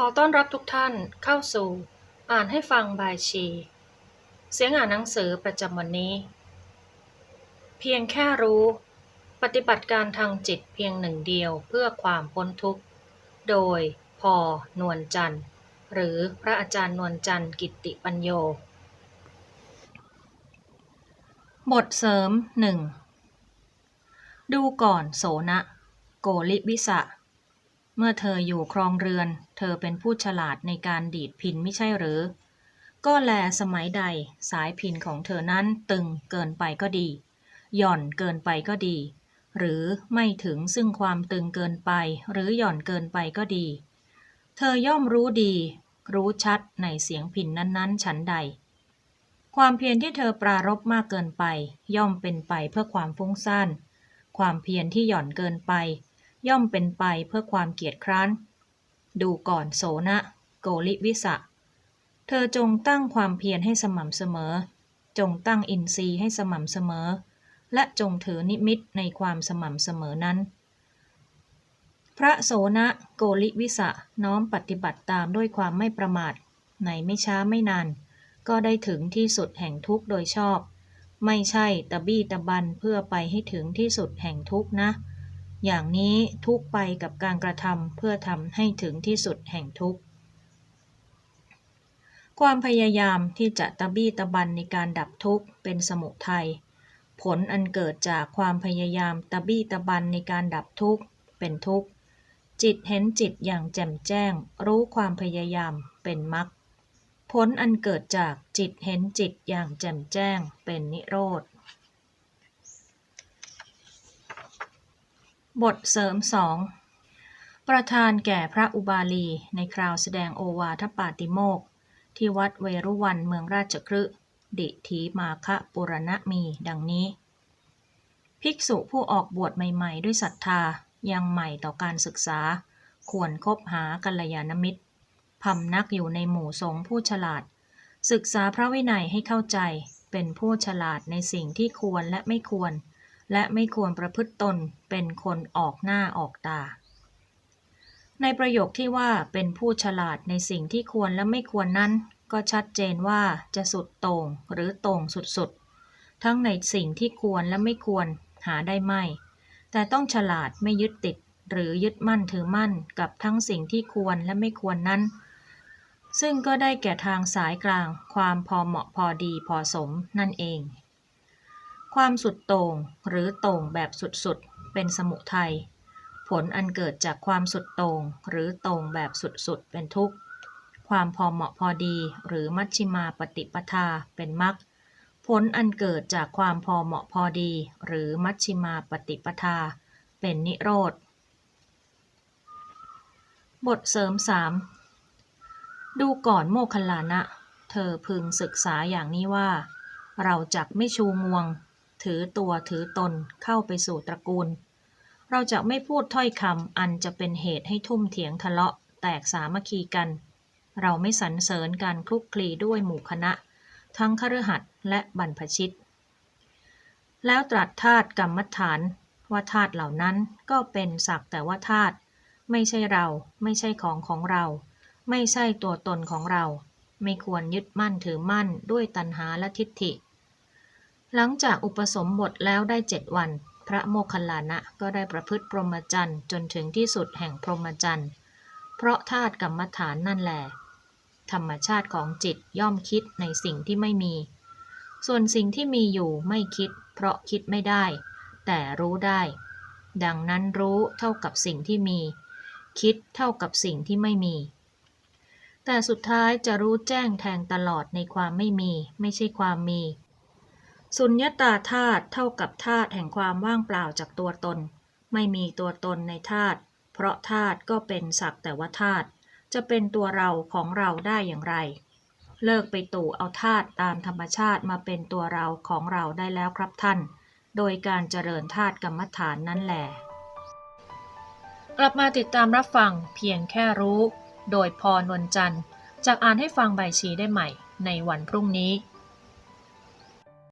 ขอต้อนรับทุกท่านเข้าสู่ อ่านให้ฟังบายชี เสียงอ่านหนังสือประจำวันนี้ เพียงแค่รู้ ปฏิบัติการทางจิตเพียงหนึ่งเดียวเพื่อความพ้นทุกข์ โดยพอนวลจันทร์ หรือพระอาจารย์นวลจันทร์กิตติปัญโย บทเสริมหนึ่งดูก่อนโสนะ โกลิวิสะ เมื่อเธออยู่ครองเรือน เธอเป็นผู้ฉลาดในการดีดพินไม่ใช่หรือ ก็แลสมัยใดสายพินของเธอนั้นตึงเกินไปก็ดี หย่อนเกินไปก็ดี หรือไม่ถึงซึ่งความตึงเกินไป หรือหย่อนเกินไปก็ดี เธอย่อมรู้ดี รู้ชัดในเสียงพินนั้นๆ ฉันใด ความเพียรที่เธอปรารบมากเกินไป ย่อมเป็นไปเพื่อความฟุ้งซ่านความเพียรที่หย่อนเกินไป ย่อมเป็นไปเพื่อความเกียจคร้าน ดูก่อนโสนะ โกลิวิสะ เธอจงตั้งความเพียรให้สม่ำเสมอ จงตั้งอินทรีย์ให้สม่ำเสมอ และจงถือนิมิตในความสม่ำเสมอนั้น พระโสนะโกลิวิสะน้อมปฏิบัติตามด้วยความไม่ประมาท ในไม่ช้าไม่นาน ก็ได้ถึงที่สุดแห่งทุกข์โดยชอบ ไม่ใช่ตะบี้ตะบันเพื่อไปให้ถึงที่สุดแห่งทุกข์นะ อย่างนี้ทุกไปกับการกระทำเพื่อทำให้ถึงที่สุดแห่งทุกข์ความพยายามที่จะตะบี้ตะบันในการดับทุกข์เป็นสมุทัยผลอันเกิดจากความพยายามตะบี้ตะบันในการดับทุกข์เป็นทุกข์จิตเห็นจิตอย่างแจ่มแจ้ง รู้ความพยายามเป็นมรรคผลอันเกิดจากจิตเห็นจิตอย่างแจ่มแจ้งเป็นนิโรธ บทเสริมสอง ประธานแก่พระอุบาลีในคราวแสดงโอวาทปาติโมก ที่วัดเวรุวันเมืองราชคฤห์ดิถีมาคะปุรณมีดังนี้ ภิกษุผู้ออกบวชใหม่ๆ ด้วยศรัทธายังใหม่ต่อการศึกษา ควรคบหากัลยาณมิตรพำนักอยู่ในหมู่สงฆ์ผู้ฉลาด ศึกษาพระวินัยให้เข้าใจเป็นผู้ฉลาดในสิ่งที่ควรและไม่ควร และไม่ควรประพฤติตนเป็นคนออกหน้าออกตา ในประโยคที่ว่าเป็นผู้ฉลาดในสิ่งที่ควรและไม่ควรนั้น ก็ชัดเจนว่าจะสุดโต่งหรือโต่งสุดๆ ทั้งในสิ่งที่ควรและไม่ควรหาได้ไม่ แต่ต้องฉลาดไม่ยึดติดหรือยึดมั่นถือมั่นกับทั้งสิ่งที่ควรและไม่ควรนั้น ซึ่งก็ได้แก่ทางสายกลางความพอเหมาะพอดีพอสมนั่นเอง ความสุดโต่งหรือโต่งแบบสุดๆ เป็นสมุทัย ผลอันเกิดจากความสุดโต่งหรือโต่งแบบสุดๆ เป็นทุกข์ ความพอเหมาะพอดีหรือมัชชิมาปฏิปทาเป็นมรรค ผลอันเกิดจากความพอเหมาะพอดี หรือมัชชิมาปฏิปทา เป็นนิโรธ บทเสริมสามดูก่อนโมคคัลลานะ เธอพึงศึกษาอย่างนี้ว่า เราจักไม่ชูงวง ถือตัวถือตนเข้าไปสู่ตระกูล เราจะไม่พูดถ้อยคำอันจะเป็นเหตุให้ทุ่มเถียงทะเลาะแตกสามัคคีกัน เราไม่สรรเสริญการคลุกคลีด้วยหมู่คณะ ทั้งคฤหัสถ์และบรรพชิต แล้วตรัสธาตุกรรมฐานว่าธาตุเหล่านั้นก็เป็นสักแต่ว่าธาตุไม่ใช่เราไม่ใช่ของของเรา ไม่ใช่ตัวตนของเรา ไม่ควรยึดมั่นถือมั่นด้วยตัณหาและทิฏฐิ หลังจากอุปสมบทแล้วได้เจ็ดวัน พระโมคคัลลานะก็ได้ประพฤติพรหมจรรย์จนถึงที่สุดแห่งพรหมจรรย์ เพราะธาตุกรรมฐานนั่นแหละธรรมชาติของจิตย่อมคิดในสิ่งที่ไม่มี ส่วนสิ่งที่มีอยู่ไม่คิด เพราะคิดไม่ได้ แต่รู้ได้ ดังนั้นรู้เท่ากับสิ่งที่มี คิดเท่ากับสิ่งที่ไม่มี แต่สุดท้ายจะรู้แจ้งแทงตลอดในความไม่มี ไม่ใช่ความมี สุญญตาธาตุเท่ากับธาตุแห่งความว่างเปล่าจากตัวตน ไม่มีตัวตนในธาตุเพราะธาตุก็เป็นสักแต่ว่าธาตุจะเป็นตัวเราของเราได้อย่างไร เลิกไปตู่เอาธาตุตามธรรมชาติมาเป็นตัวเราของเราได้แล้วครับท่าน โดยการเจริญธาตุกรรมฐานนั่นแหละกลับมาติดตามรับฟังเพียงแค่รู้ โดยพรนวลจันทร์จากอ่านให้ฟังใบชีได้ใหม่ในวันพรุ่งนี้